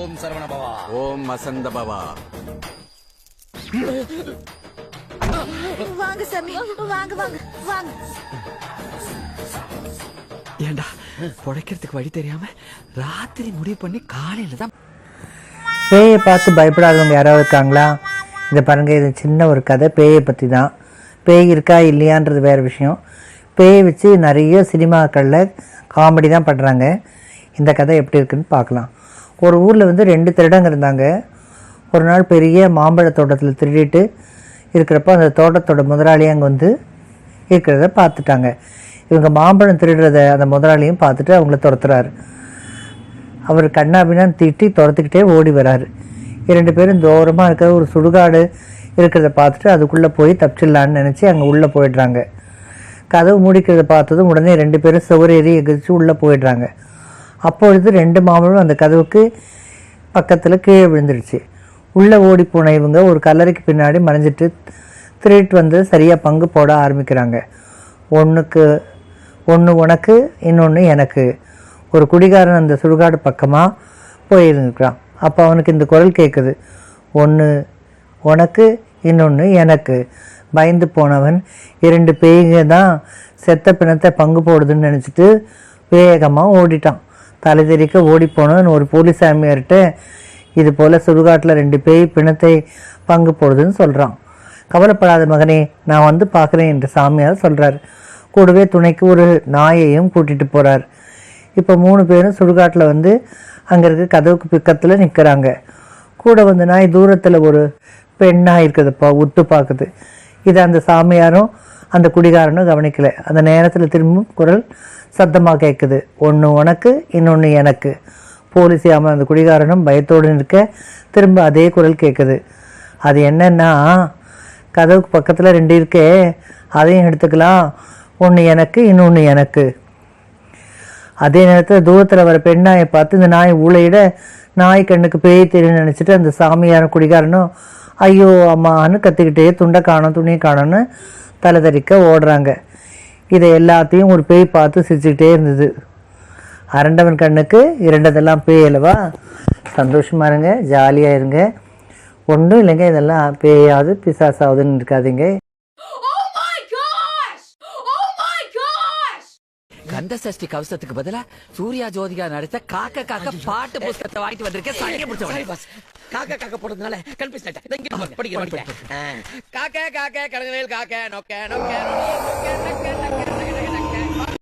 ஓம் சரவண பவா. ஓம் வசந்த பவா. வாங்க சாமி வாங்க வாங்க வாங்க. ஏண்டா புடைக்கிறதுக்கு வழி தெரியாம ராத்திரி முடிவு பண்ணி காலையில தான் பேயை பார்த்து பயப்படாதவங்க யாராவது இருக்காங்களா? இதை பாருங்கள் இது சின்ன ஒரு கதை. பேயை பற்றி தான் பேய் இருக்கா இல்லையான்றது வேறு விஷயம். பேயை வச்சு நிறைய சினிமாக்களில் காமெடி தான் பண்ணுறாங்க இந்த கதை எப்படி இருக்குன்னு பார்க்கலாம். ஒரு ஊரில் வந்து ரெண்டு திருடங்க இருந்தாங்க. ஒரு நாள் பெரிய மாம்பழ தோட்டத்தில் திருடிட்டு இருக்கிறப்ப அந்த தோட்டத்தோட முதலாளி அங்கே வந்து இருக்கிறத பார்த்துட்டாங்க. இவங்க மாம்பழம் திருடுறத அந்த முதலாளியும் பார்த்துட்டு அவங்கள துரத்துறாரு. அவர் கண்ணாபின்னான்னு திட்டி துரத்துக்கிட்டே ஓடி வராரு. இரண்டு பேரும் தூரமாக இருக்கிற ஒரு சுடுகாடு இருக்கிறத பார்த்துட்டு அதுக்குள்ளே போய் தப்பிச்சிடலான்னு நினச்சி அங்கே உள்ளே போயிடுறாங்க. கதவு மூடிக்கிறத பார்த்ததும் உடனே ரெண்டு பேரும் சுவரேறி எகிரிச்சு உள்ளே போயிடுறாங்க. அப்பொழுது ரெண்டு மாமலும் அந்த கதவுக்கு பக்கத்தில் கீழே விழுந்துடுச்சு. உள்ளே ஓடி போன இவங்க ஒரு கல்லறைக்கு பின்னாடி மறைஞ்சிட்டு திருட்டு வந்து சரியாக பங்கு போட ஆரம்பிக்கிறாங்க. ஒன்றுக்கு ஒன்று உனக்கு இன்னொன்று எனக்கு. ஒரு குடிகாரன் அந்த சுடுகாடு பக்கமாக போயிருந்துக்கிறான் அப்போ அவனுக்கு இந்த குரல் கேட்குது ஒன்று உனக்கு இன்னொன்று எனக்கு. பயந்து போனவன் இரண்டு பேய்க தான் செத்த பிணத்தை பங்கு போடுதுன்னு நினச்சிட்டு வேகமாக ஓடிட்டான். தலை தெறிக்க ஓடி போனவன் ஒரு போலீஸ் சாமியார்கிட்ட இது போல் சுடுகாட்டில் ரெண்டு பேய் பிணத்தை பங்கு போடுதுன்னு சொல்கிறான் கவலைப்படாத மகனே நான் வந்து பார்க்குறேன் என்று சாமியார் சொல்கிறார் கூடவே துணைக்கு ஒரு நாயையும் கூட்டிகிட்டு போகிறார் இப்போ மூணு பேரும் சுடுகாட்டில் வந்து அங்கே இருக்க கதவுக்கு பிக்கத்தில் நிற்கிறாங்க கூட வந்து நாய் தூரத்தில் ஒரு பெண்ணாக இருக்குதுப்பா உத்து பார்க்குது. இதை அந்த சாமியாரும் அந்த குடிகாரனும் கவனிக்கலை. அந்த நேரத்தில் திரும்பவும் குரல் சத்தமாக கேட்குது ஒன்று உனக்கு இன்னொன்று எனக்கு. போலீஸ் ஆமாம் அந்த குடிகாரனும் பயத்தோடு நிற்க திரும்ப அதே குரல் கேட்குது அது என்னன்னா கதவுக்கு பக்கத்தில் ரெண்டு இருக்கே. அதையும் எடுத்துக்கலாம். ஒன்று எனக்கு இன்னொன்று எனக்கு. அதே நேரத்தில் தூரத்தில் வர பெண் நாயை பார்த்து இந்த நாய் ஊழையிட நாய் கண்ணுக்கு பேய் தெரியும் நினச்சிட்டு அந்த சாமியான குடிகாரனும் ஐயோ அம்மான்னு கத்திக்கிட்டே துண்டை காணோம் துணியை காணும்னு தலை தெறிக்க ஓடுறாங்க. இதை எல்லாத்தையும் ஒரு பேய் பார்த்து சிரிச்சுக்கிட்டே இருந்தது. அரண்டவன் கண்ணுக்கு இரண்டதெல்லாம் பேய் அல்லவா? சந்தோஷமா இருங்க ஜாலியாக இருங்க. ஒன்றும் இல்லைங்க இதெல்லாம் பேயாவது பிசாசாவதுன்னு இருக்காதீங்க. கந்த சஷ்டி கவசத்துக்கு பதிலா சூர்யா ஜோதிகா நடித்த காக்க காக்க பாட்டு புஸ்தகத்தை வாங்கிட்டு வந்திருக்கேன். சங்க பிடிச்சவனே காக்கா காக்கா போடுறதுனால கன்ஃபியூஸ் ஆயிட்டேன். காக்கா காக்கா கடங்கவேல் காக்கா நொக்க நொக்க நொக்க நொக்க.